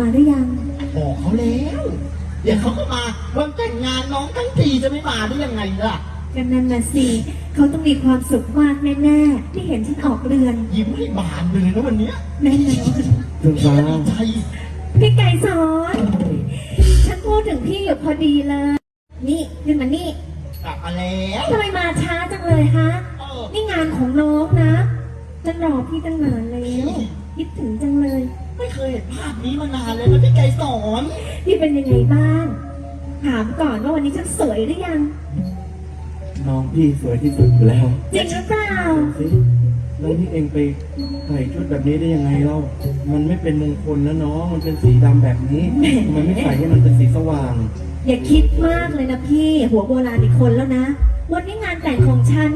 มาหรือยัง บอกเขาแล้ว เดี๋ยวเขาก็มาวันแต่งงานน้องทั้งทีจะไม่มาได้ยังไงล่ะ กันนั่นน่ะสิเขาต้องมีความสุขมากแน่ๆที่เห็นฉันออกเรือนยิ้มให้บานเลยนะวันเนี้ยแน่นอนเฟื่องฟ้าดีใจพี่ไก่สอนฉันพูดถึงพี่อยู่พอดีเลย นี่ขึ้นมานี่กลับมาแล้วทำไมมาช้าจังเลยฮะเออนี่งานของน้องนะฉันรอพี่ตั้งนานแล้วคิดถึงจังเลย ไม่เคยเห็นภาพนี้มานานเลยนะพี่ไก่สอนพี่เป็นยังไงบ้าง ถามก่อนว่าวันนี้ฉันสวยหรือยัง น้องพี่สวยที่สุดอยู่แล้วจริงหรือเปล่าสิแล้วที่เองไปใส่ชุดแบบนี้ได้ยังไงเล่ามันไม่เป็นมงคลนะน้อง มันเป็นสีดำแบบนี้มันไม่ใส่ให้มันเป็นสีสว่าง อย่าคิดมากเลยนะพี่ หัวโบราณอีกคนแล้วนะ วันนี้งานแต่งของฉัน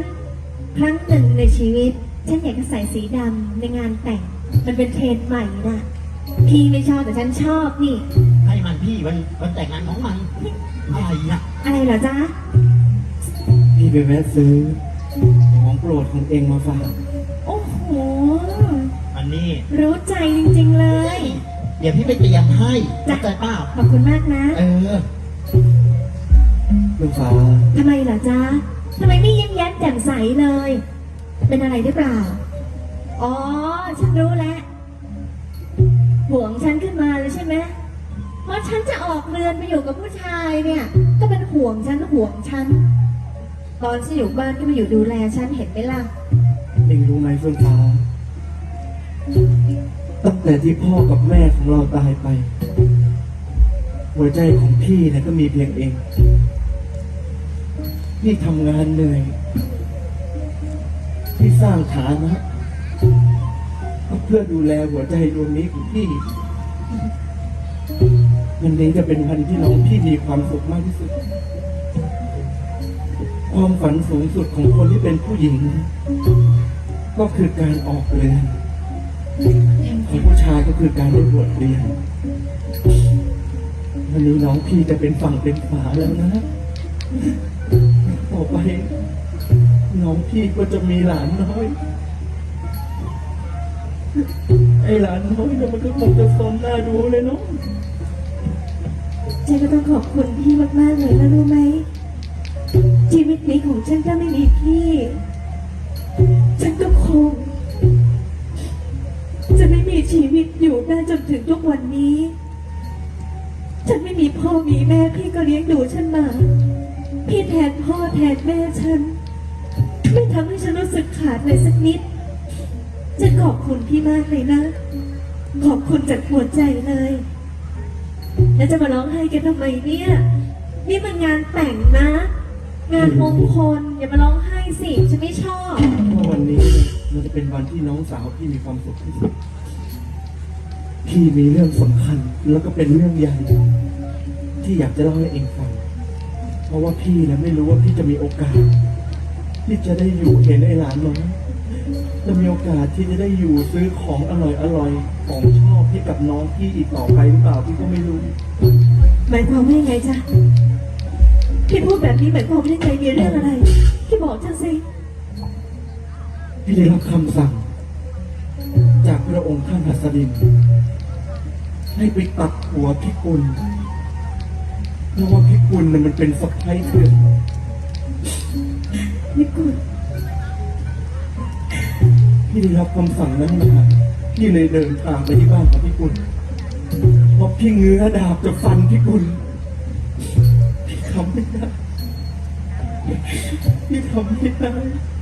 ครั้งหนึ่งในชีวิต ฉันอยากจะใส่สีดำในงานแต่ง มันเป็นเทรนด์ใหม่นะ พี่ไม่ชอบแต่ฉันชอบนี่ ให้มันพี่วันวันแต่งงานของมันอะไรอะอะไรเหรอจ๊ะพี่ไปแวะซื้อของโปรดของเองมาฝากโอ้โห อันนี้ รู้ใจจริงๆเลย เดี๋ยวพี่ไปเตรียมให้เข้าใจเปล่าขอบคุณมากนะเออเฟื่องฟ้าทำไมเหรอจ๊ะทำไมไม่ยิ้มแย้มแจ่มใสเลย เป็นอะไรหรือเปล่า อ๋อ ฉันรู้แล้วห่วงฉัน ขึ้นมาเลยใช่ไหมเพราะฉันจะออกเรือนไปอยู่กับผู้ชายเนี่ย ก็เป็นห่วงฉันห่วงฉัน ตอนฉันอยู่บ้านก็มาอยู่ดูแลฉันเห็นไหมล่ะ เองรู้ไหมเฟื่องฟ้า ตั้งแต่ที่พ่อกับแม่ของเราตายไป หัวใจของพี่เนี่ยก็มีเพียงเอง พี่ทำงานเหนื่อย พี่สร้างฐานะก็เพื่อดูแลหัวใจดวงนี้ของพี่ วันนี้จะเป็นวันที่น้องพี่มีความสุขมากที่สุด ความฝันสูงสุดของคนที่เป็นผู้หญิง ก็คือการออกเรือนของผู้ชายก็คือการได้บวชเรียนวันนี้น้องพี่จะเป็นฝั่งเป็นฝาแล้วนะต่อไปน้องพี่ก็จะมีหลานน้อย ไอ้หลานน้อยเนี่ยมันก็คงจะสนหน้าดูเลยเนาะเจ๊ก็ต้องขอบคุณพี่มากๆเลยนะรู้ไหม ชีวิตนี้ของฉันถ้าไม่มีพี่ ฉันก็คง จะไม่มีชีวิตอยู่ได้จนถึงทุกวันนี้ ฉันไม่มีพ่อมีแม่พี่ก็เลี้ยงดูฉันมา พี่แทนพ่อแทนแม่ฉัน ไม่ทำให้ฉันรู้สึกขาดเลยสักนิด ฉันขอบคุณพี่มากเลยนะ ขอบคุณจากหัวใจเลย แล้วจะมาร้องไห้กันทำไมเนี่ย นี่มันงานแต่งนะ งานมงคลอย่ามาร้องไห้สิฉันไม่ชอบ วันนี้มันจะเป็นวันที่น้องสาวพี่มีความสุขที่สุดพี่มีเรื่องสำคัญแล้วก็เป็นเรื่องใหญ่ที่อยากจะเล่าให้เองฟัง เพราะว่าพี่นะไม่รู้ว่าพี่จะมีโอกาสที่จะได้อยู่เห็นไอ้หลานน้อง จะมีโอกาสที่จะได้อยู่ซื้อของอร่อยอร่อยๆของชอบให้กับน้องพี่อีกต่อไปหรือเปล่าพี่ก็ไม่รู้ หมายความว่ายังไงจ๊ะพี่พูดแบบนี้หมายความว่ายังไงมีเรื่องอะไรพี่บอกฉันสิพี่ได้รับคำสั่ง จากพระองค์ท่านหัสดิน ให้ไปตัดหัวพิกุลเพราะว่าพิกุลน่ะมันเป็นสะพ้ายเถื่อนนี่กุล พี่ได้รับคำสั่งนั้นมาพี่เลยเดินทางไปที่บ้านของพิกุลเพราะพี่เงื้อดาบจะฟันพิกุลพี่ทำไม่ได้พี่ทำไม่ได้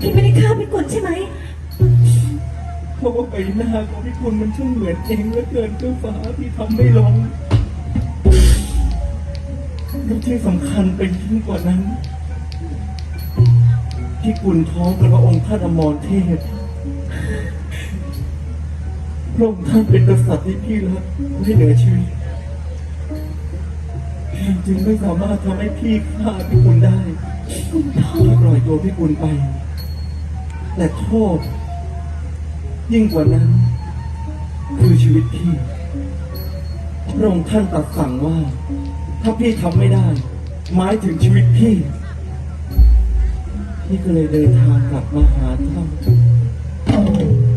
พี่ไม่ได้ฆ่าพี่กุลใช่ไหมเพราะว่าใบหน้าของพิกุลมันช่างเหมือนเองเหลือเกินเจ้าฟ้าพี่ทำไม่ลงและที่สำคัญไปยิ่งกว่านั้นพิกุลท้องกับพระองค์ท่านอมรเทพพ ระองค์ท่านเป็นกษัตริย์ที่พี่รักไม่เหนือชีวิตพี่จึงไม่สามารถทำให้พี่ฆ่าพี่กุลได้พี่ปล่อยตัวพี่กุลไป แต่โทษ ยิ่งกว่านั้น คือชีวิตพี่พระองค์ท่านตรัสสั่งว่า ถ้าพี่ทำไม่ได้ หมายถึงชีวิตพี่ พี่ก็เลยเดินทางกลับมาหาท่าน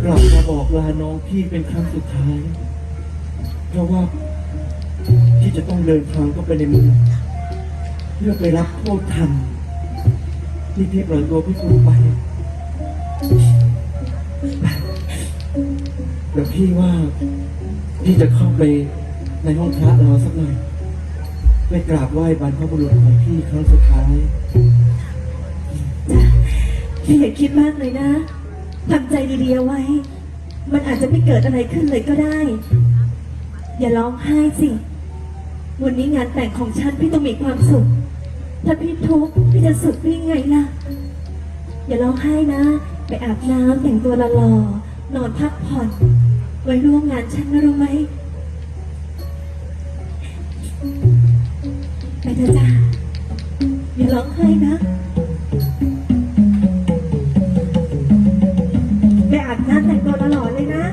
กลับมาบอกลาน้องพี่เป็นครั้งสุดท้าย เพราะว่าพี่จะต้องเดินทางเข้าไปในเมืองเพื่อไปรับโทษทันที่พี่ปล่อยตัวพี่คุณไปเดี๋ยวพี่ว่าพี่จะเข้าไปในห้องพระรอสักหน่อยไปกราบไหว้บรรพบุรุษของพี่ครั้งสุดท้าย พี่อย่าคิดมากเลยนะ ทำใจดีๆเอาไว้ มันอาจจะไม่เกิดอะไรขึ้นเลยก็ได้ อย่าร้องไห้สิ วันนี้งานแต่งของฉันพี่ต้องมีความสุข ถ้าพี่ทุกข์พี่จะสุขได้ไงล่ะ อย่าร้องไห้นะ ไปอาบน้ำแต่งตัวหล่อๆนอนพักผ่อน ไว้ร่วมงานฉันนะรู้ไหม ไปเถอะจ้าอย่าร้องไห้นะ ไปอาบน้ำแต่งตัวหล่อๆเลยนะ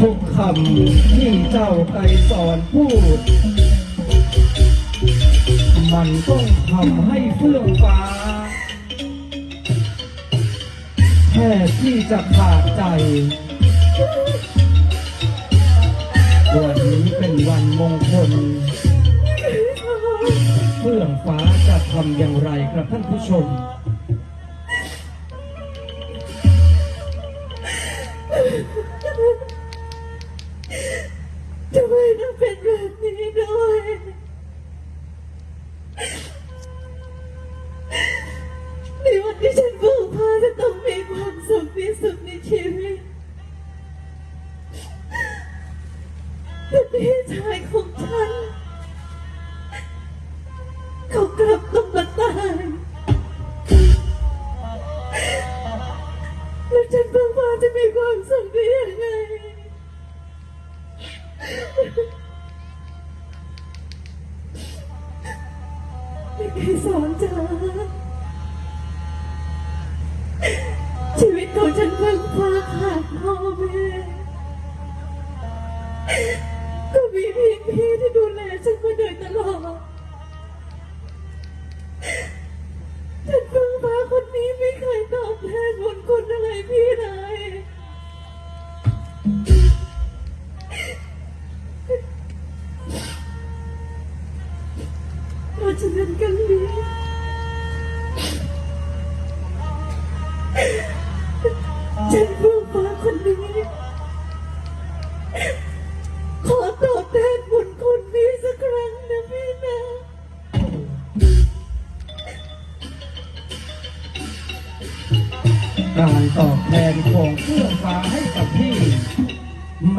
ทุกคำที่เจ้าไกรสอนพูด มันต้องทำให้เฟื่องฟ้า แค่ที่จะขาดใจ วันนี้เป็นวันมงคลเฟื่องฟ้า จะทำอย่างไรครับท่านผู้ชม ทำไมต้องเป็นแบ ก็มีพี่พี่ที่ดูแลฉันมาโดยตลอด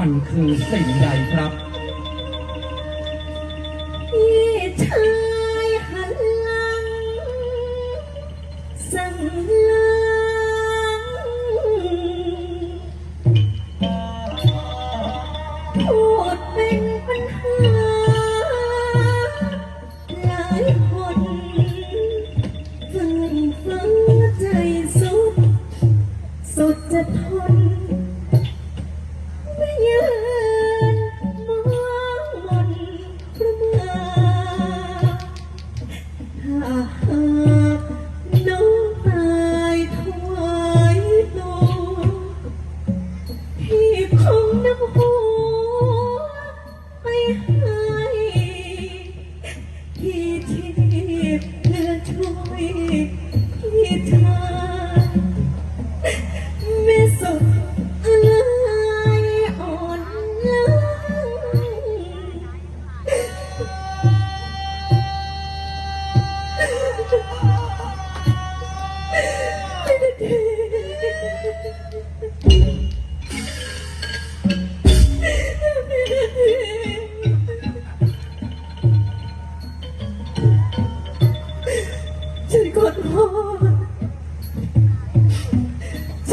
มันคือสิ่งใดครับ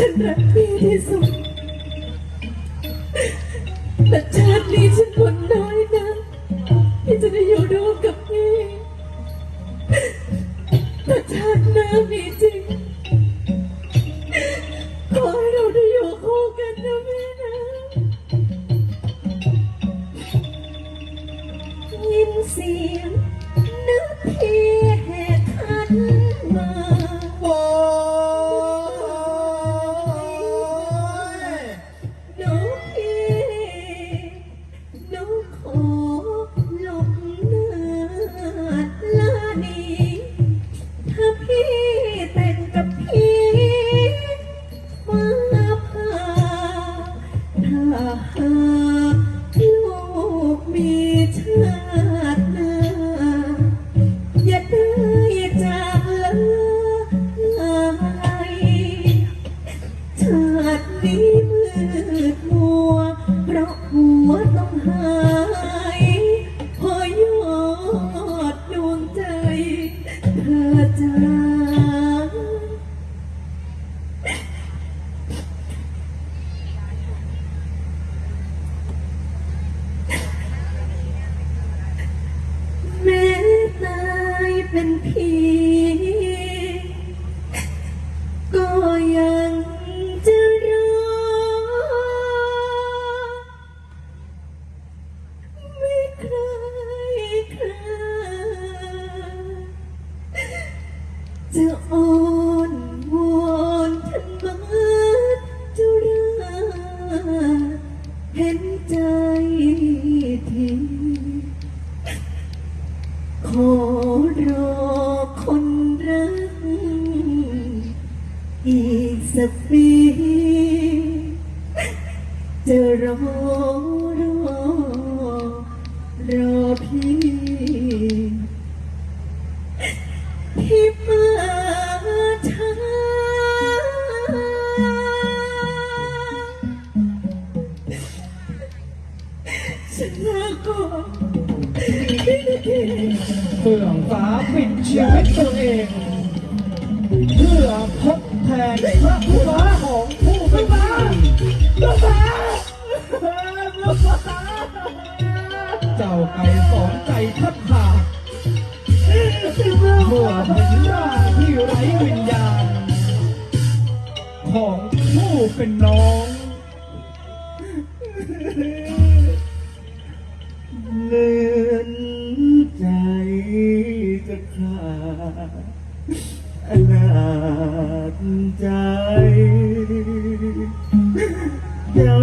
ฉัน ฉันลาก่อนพี่นาทีเฟื่องฟ้าปิดชีวิตเธอ ขาดอนาจใจ เจ้า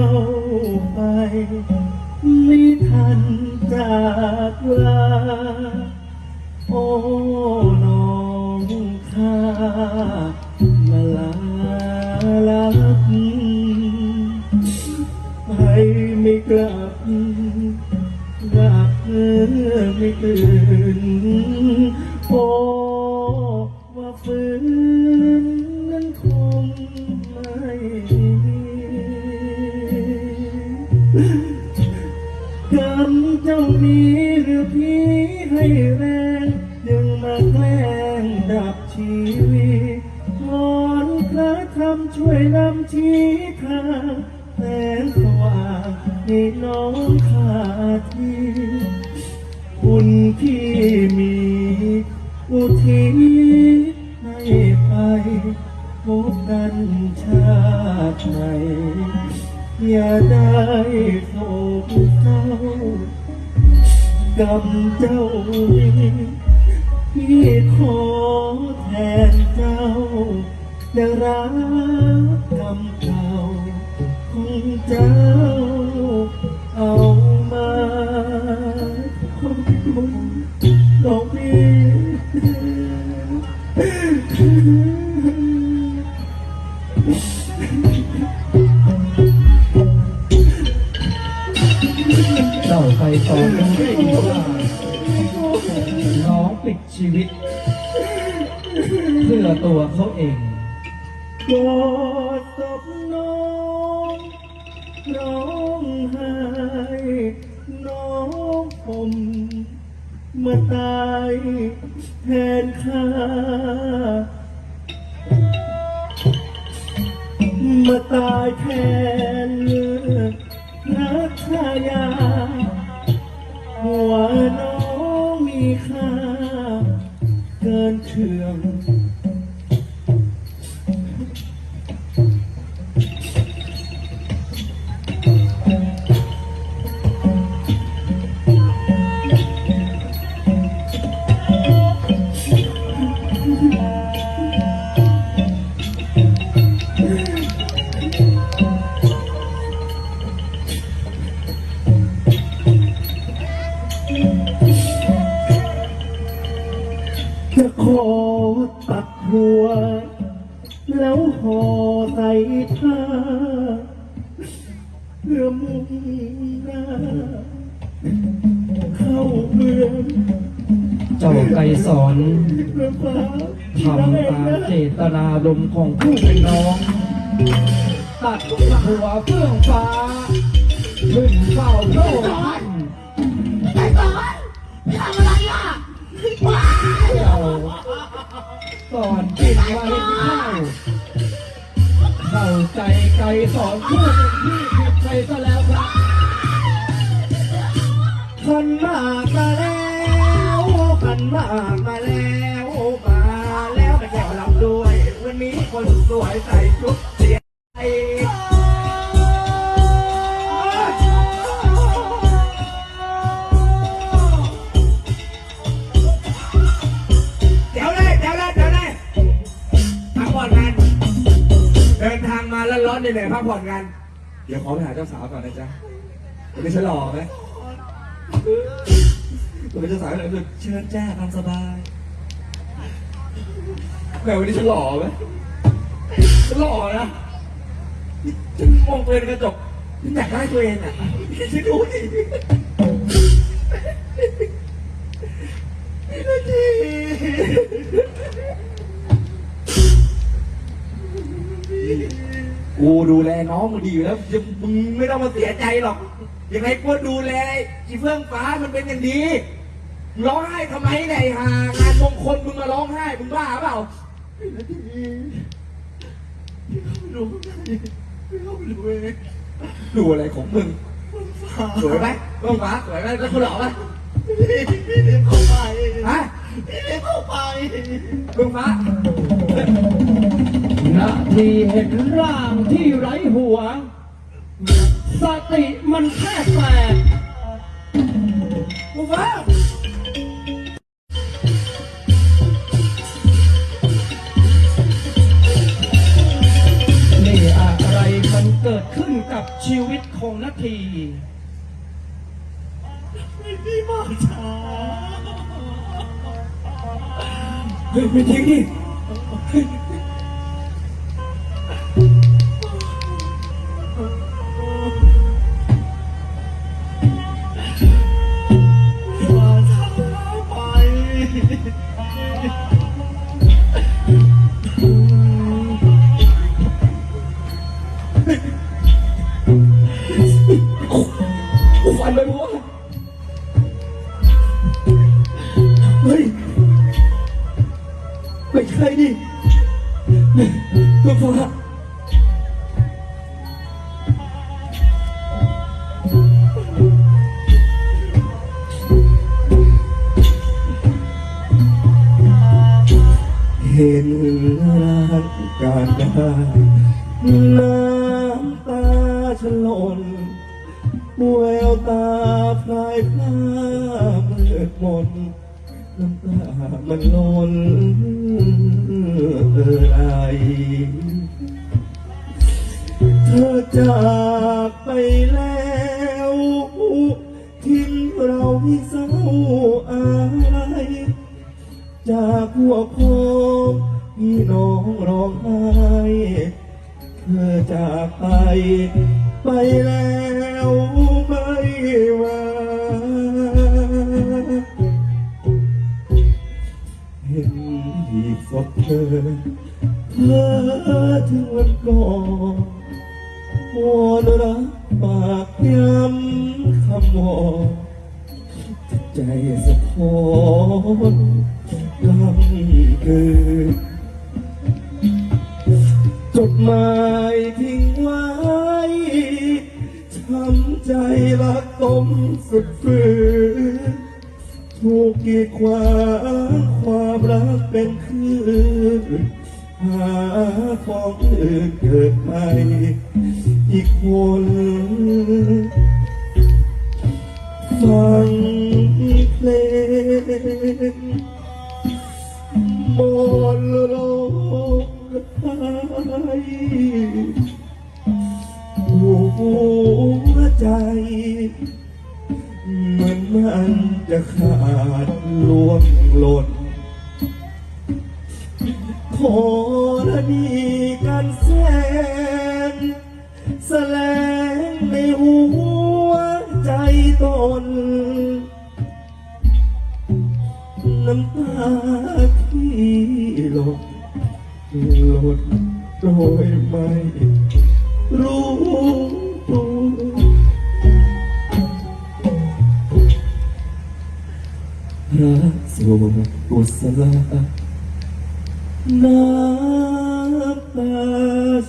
ไป ไม่ทันจากลาโอ้น้องข้ามาลาลับไปไม่กลับหลับไม่ตื่น โอ้ว่าฝืนนั้นคงไม่กรรมเจ้านี้หรือพี่ให้แรงยังมาแกล้งดับชีวิตวอนพระธรรมช่วยนำชี้ทางแสงสว่างให้น้องขาทีคุณที่ม อุทิศให้ไปพบกันชาติไหนอย่าได้โศกเศร้ากรรมเจ้านี้พี่ขอแทนเจ้าจะรักกรรมเก่าของเจ้าเอามาขอบคุณดอกพี่เจ้า ตัวเขาเองกอดศพน้องร้องไห้น้องผมมาตายแทนข้ามาตายแทนรักชายาหัวน้องมีค่า เกินเชื่อง เจ้าไกรสอนทำตามเจตนารมณ์ของผู้เป็นน้อง ตัดหัวเฟื่องฟ้าขึ้นเฝ้าโลกไอ้สอนทำอะไรอะว้ายเจ้าก่อนกินไว้ข้าวเข้าใจไกรสอนผู้เป็นที่ผิดไปซะแล้วครับขันมากมาแล้ วขันมากมาแล้วมาแล้วไปแก้วลำด้วย วันนี้คนสวยใส่ชุดเสียใจเดี๋ยวเลยเดี๋ยวเลยเดี๋ยวเลยพักผ่อนกันเดินทางมาแล้วร้อนเหนื่อยพักผ่อนกัน เดี๋ยวขอไปหาเจ้าสาวก่อนนะจ๊ะวันนี้ฉันหล่อไหม ตัวเป็นเจ้าสาวเลยเชิญแจ้ตามสบายแม่วันนี้ฉันหล่อไหมฉันหล่อนะฉันมองตัวเองในกระจกฉันอยากได้ตัวเองอะฉันรู้ดินาทีกูดูแลน้องมึงดีอยู่แล้วยังมึงไม่ต้องมาเสียใจหรอกยังไงกูดูแลอีเฟื่องฟ้ามันเป็นอย่างดี ร้องไห้ทำไมไหนยหางานมงคลมึงมาร้องไห้มึงบ้าเปล่าดูดูเองดูอะไรของมึงสวยไหมเฟื่องฟ้าสวยไหมแล้วคุณหล่อไหมพี่เลี้ยงเข้าไปฮะพี่เลี้ยงเข้าไปเฟื่องฟ้านาทีเห็นร่างที่ไร้หัว สติมันแทบแตกเฟื่องฟ้า เกิดขึ้นกับชีวิตของนาทีพี่มาช้าเฮ้ยไม่จริงดิมาช้าไป ใช่ดิตัวฟ้าเห็นร่างการได้น้ำตาฉลนแววตาพลายพลาเมืดมนน้ำตามันล้น จากไป ไปแล้วไม่ว่าเห็นหีบศพเธอเธอถึงวันก่อนวอนรักปากย้ำคำวอนใจสะท้อนลำเกิน จดหมายทิ้งไว้ช้ำใจรักต้มสุดฝืนถูกกีดขวางความรักเป็นคืนหาฟองอื่นเกิดใหม่อีกคนฟังเพลงบนโลก หัวใจเหมือนมันจะขาดลวงหล่นขอระดีกันแสนแสลงในหัก่อนน้ำตาที่หลดหลด ยไม่รู้ตัวรักสุกุศลน้ำตา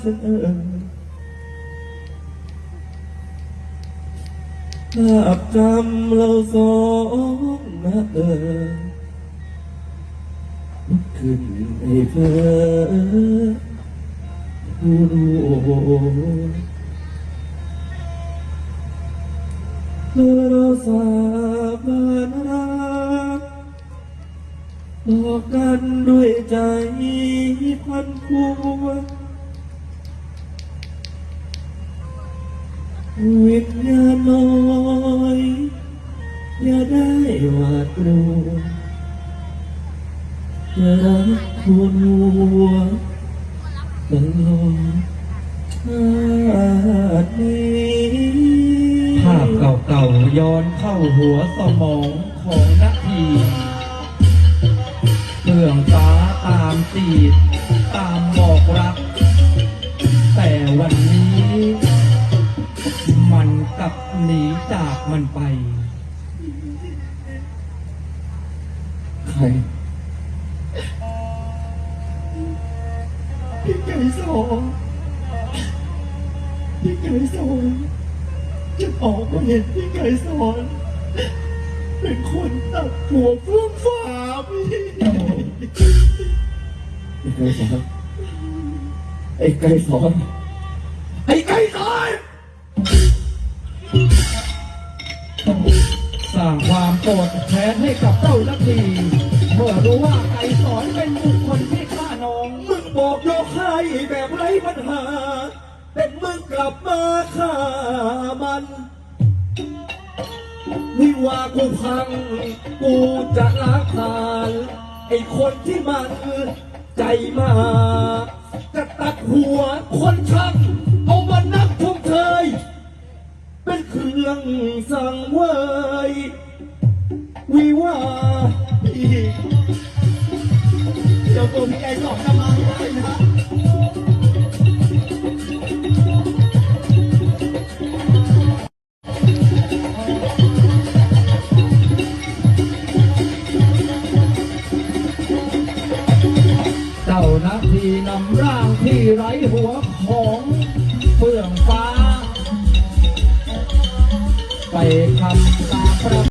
ฉันอภาพจำเราสองนะเออลุกขึ้นให้เพ้อ ผู้รู้เมื่อเราสาบานรักบอกกันด้วยใจพันพวงวิญญาณน้อยอย่าได้หวาดกลัวอย่ารักทวนหัว ตลอดชาตินี้ภาพเก่าๆย้อนเข้าหัวสมองของนาทีเสื่องฟ้าตามจีบตามบอกรัก แต่วันนี้ มันกลับหนีจากมันไป ใคร พี่ไก่สองพี่ไก่สอนจะออกมาเห็นพี่ไก่สอนเป็นคนตัดหัวเฟื่องฟ้าพี่ไอไกรสอนไอ้ไกรสอนไอ้ไกรสอนสร้างความโกรธแค้นให้กับเจ้านาทีเมื่อรู้ว่าไก่สอนเป็นบุคคลที่ บอกยกให้แบบไร้ปัญหาแต่มึงกลับมาฆ่ามันวิวากูพัง กูจะล้างผ่าน ไอ้คนที่มันใจมา จะตัดหัวคนชัก เอามานับชมเชยเป็นเครื่องสั่งเวยวิวาพี่เดี๋ยวตัวพี่ไก่สอนจะมา Thank you.